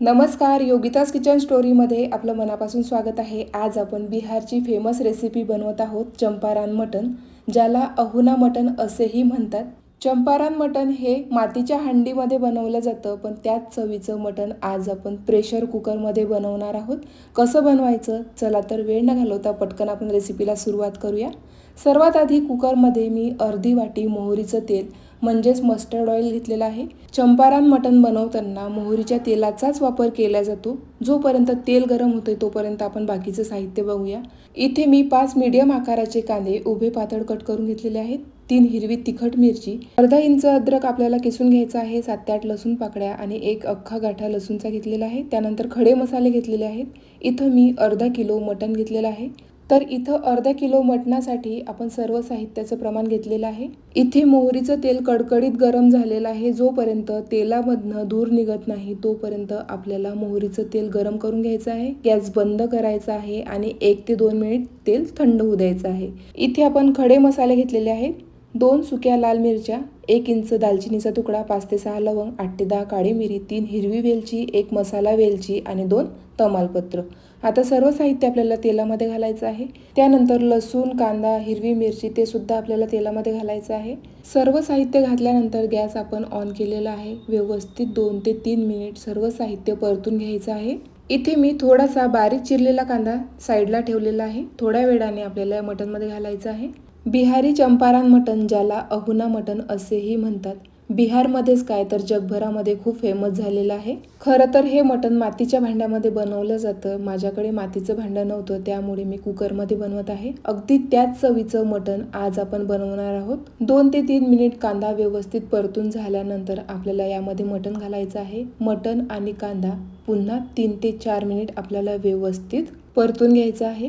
नमस्कार योगिताज किचन स्टोरीमध्ये आपलं मनापासून स्वागत आहे. आज आपण बिहारची फेमस रेसिपी बनवत आहोत चंपारान मटन ज्याला अहुना मटन असेही म्हणतात. चंपारान मटन हे मातीच्या हंडीमध्ये बनवलं जातं पण त्याच चवीचं मटण आज आपण प्रेशर कुकरमध्ये बनवणार आहोत. कसं बनवायचं? चला तर वेळ न घालवता पटकन आपण रेसिपीला सुरुवात करूया. सर्वात आधी कुकरमध्ये मी अर्धी वाटी मोहरीचं तेल म्हणजेच मस्टर्ड ऑइल घेतलेलं आहे. चंपारान मटण बनवताना मोहरीच्या तेलाचाच वापर केला जातो. जोपर्यंत तेल गरम होते तोपर्यंत आपण बाकीचं साहित्य बघूया. इथे मी पाच मीडियम आकाराचे कांदे उभे पातळ कट करून घेतलेले आहेत. तीन हिरवी तिखट मिरची अर्धा इंच अद्रक आपल्याला किसून घ्यायचा आहे सात ते आठ लसूण पाकड्या आणि एक अख्खा गाठा लसूणचा घेतलेला आहे. त्यानंतर खडे मसाले घेतलेले आहेत. इथं मी अर्धा किलो मटण घेतलेलं आहे. तर इथं अर्धा किलो मटणासाठी आपण सर्व साहित्याचं प्रमाण घेतलेलं आहे. इथे मोहरीचं तेल कडकडीत गरम झालेलं आहे. जोपर्यंत तेलामधनं धूर निघत नाही तोपर्यंत आपल्याला मोहरीचं तेल गरम करून घ्यायचं आहे. गॅस बंद करायचा आहे आणि एक ते दोन मिनिट तेल थंड होऊ द्यायचं आहे. इथे आपण खडे मसाले घेतलेले आहेत. दोन सुक्या लाल मिरच्या एक इंच दालचिनीचा तुकडा पाच ते सहा लवंग आठ ते दहा काळी मिरी तीन हिरवी वेलची एक मसाला वेलची आणि दोन तमालपत्र. आता सर्व साहित्य आपल्याला तेलामध्ये घालायचं आहे. त्यानंतर लसूण कांदा हिरवी मिरची ते सुद्धा आपल्याला तेलामध्ये घालायचं आहे. सर्व साहित्य घातल्यानंतर गॅस आपण ऑन केलेला आहे. व्यवस्थित दोन ते तीन मिनिट सर्व साहित्य परतून घ्यायचं आहे. इथे मी थोडासा बारीक चिरलेला कांदा साईडला ठेवलेला आहे. थोड्या वेळाने आपल्याला या मटनमध्ये घालायचं आहे. बिहारी चंपारान मटन ज्याला अहुना मटन असेही म्हणतात बिहारमध्येच काय तर जगभरामध्ये खूप फेमस झालेलं आहे. खरं तर हे मटण मातीच्या भांड्यामध्ये बनवलं जातं. माझ्याकडे मातीचं भांडं नव्हतं त्यामुळे मी कुकरमध्ये बनवत आहे. अगदी त्याच चवीचं मटण आज आपण बनवणार आहोत. दोन ते तीन मिनिट कांदा व्यवस्थित परतून झाल्यानंतर आपल्याला यामध्ये मटण घालायचं आहे. मटण आणि कांदा पुन्हा तीन ते चार मिनिट आपल्याला व्यवस्थित परतून घ्यायचं आहे.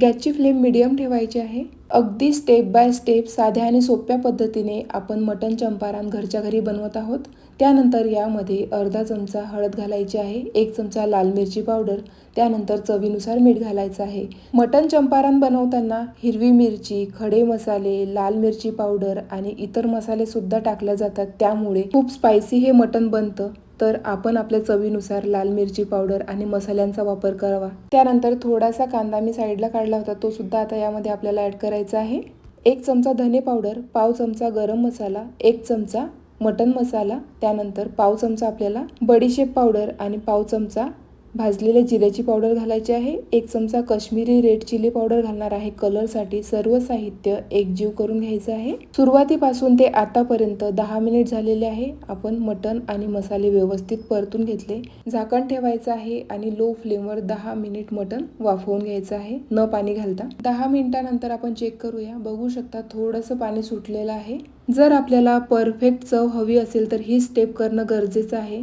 गॅसची फ्लेम मिडियम ठेवायची आहे. अगदी स्टेप बाय स्टेप साध्या आणि सोप्या पद्धतीने आपण मटन चंपारण घरच्या घरी बनवत आहोत. त्यानंतर यामध्ये अर्धा चमचा हळद घालायची आहे एक चमचा लाल मिरची पावडर त्यानंतर चवीनुसार मीठ घालायचं आहे. मटन चंपारान बनवताना हिरवी मिरची खडे मसाले लाल मिरची पावडर आणि इतर मसाले सुद्धा टाकले जातात. त्यामुळे खूप स्पायसी हे मटन बनतं. तर आपण आपल्या चवीनुसार लाल मिरची पावडर आणि मसाल्यांचा वापर करावा. त्यानंतर थोडासा कांदा मी साईडला काढला होता तो सुद्धा आता यामध्ये आपल्याला ॲड करायचा आहे. एक चमचा धने पावडर पाव चमचा गरम मसाला एक चमचा मटन मसाला त्यानंतर पाव चमचा आपल्याला बडीशेप पावडर आणि पाव चमचा भाजलेल्या जिऱ्याची पावडर घालायची आहे. एक चमचा कश्मीरी रेड चिली पावडर घालणार आहे. कलरसाठी सर्व साहित्य एकजीव करून घ्यायचं आहे. सुरुवातीपासून ते आतापर्यंत दहा मिनिट झालेले आहे. आपण मटन आणि मसाले व्यवस्थित परतून घेतले. झाकण ठेवायचं आहे आणि लो फ्लेमवर दहा मिनिट मटन वाफवून घ्यायचं आहे. न पाणी घालता. दहा मिनिटानंतर आपण चेक करूया. बघू शकता थोडंसं पाणी सुटलेलं आहे. जर आपल्याला परफेक्ट चव हवी असेल तर ही स्टेप करणं गरजेचं आहे.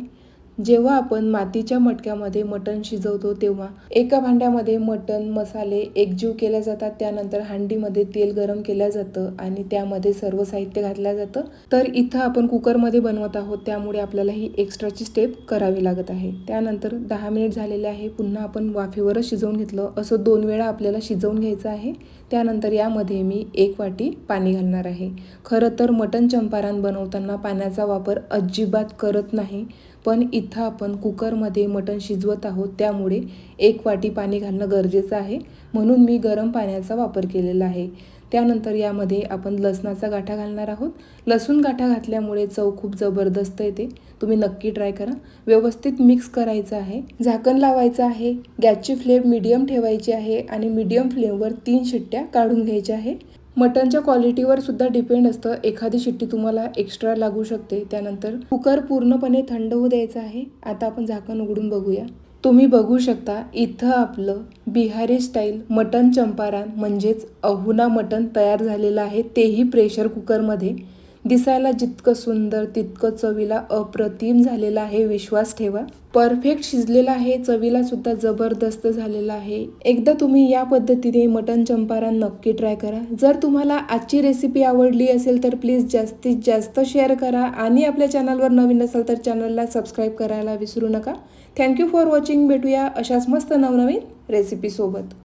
जेव्हा आपण मातीच्या मटक्यामध्ये मटण शिजवतो तेव्हा एका भांड्यामध्ये मटण मसाले एकजीव केल्या जातात त्यानंतर हांडीमध्ये तेल गरम केलं जातं आणि त्यामध्ये सर्व साहित्य घातलं जातं. तर इथं आपण कुकरमध्ये बनवत आहोत त्यामुळे आपल्याला ही एक्स्ट्राची स्टेप करावी लागत आहे. त्यानंतर दहा मिनिट झालेले आहे पुन्हा आपण वाफेवरच शिजवून घेतलं. असं दोन वेळा आपल्याला शिजवून घ्यायचं आहे. त्यानंतर यामध्ये मी एक वाटी पाणी घालणार आहे. खरं तर मटण चंपारान बनवताना पाण्याचा वापर अजिबात करत नाही. पण इथं आपण कुकरमध्ये मटण शिजवत आहोत. त्यामुळे एक वाटी पाणी घालणं गरजेचं आहे. म्हणून मी गरम पाण्याचा वापर केलेला आहे. त्यानंतर यामध्ये आपण लसणाचा गाठा घालणार आहोत. लसूण गाठा घातल्यामुळे चव खूप जबरदस्त येते. तुम्ही नक्की ट्राय करा. व्यवस्थित मिक्स करायचं आहे. झाकण लावायचं आहे. गॅसची फ्लेम मीडियम ठेवायची आहे आणि मीडियम फ्लेमवर तीन शिट्ट्या काढून घ्यायच्या आहे. मटनच्या क्वालिटीवर सुद्धा डिपेंड असतं. एखादी शिट्टी तुम्हाला एक्स्ट्रा लागू शकते. त्यानंतर कुकर पूर्णपणे थंड होऊ द्यायचं आहे. आता आपण झाकण उघडून बघूया. तुम्ही बघू शकता इथं आपलं बिहारी स्टाईल मटन चंपारान म्हणजेच अहुना मटन तयार झालेलं आहे. तेही प्रेशर कुकरमध्ये. दिसायला जितकं सुंदर तितकं चवीला अप्रतिम झालेलं आहे विश्वास ठेवा. परफेक्ट शिजलेला आहे चवीला सुद्धा जबरदस्त झालेला आहे. एकदा तुम्ही या पद्धतीने मटन चंपारान नक्की ट्राय करा. जर तुम्हाला आजची रेसिपी आवडली असेल तर प्लीज जास्तीत जास्त शेअर करा आणि आपल्या चॅनलवर नवीन असाल तर चॅनलला सबस्क्राईब करायला विसरू नका. थँक्यू फॉर वॉचिंग भेटूया अशाच मस्त नवनवीन रेसिपीसोबत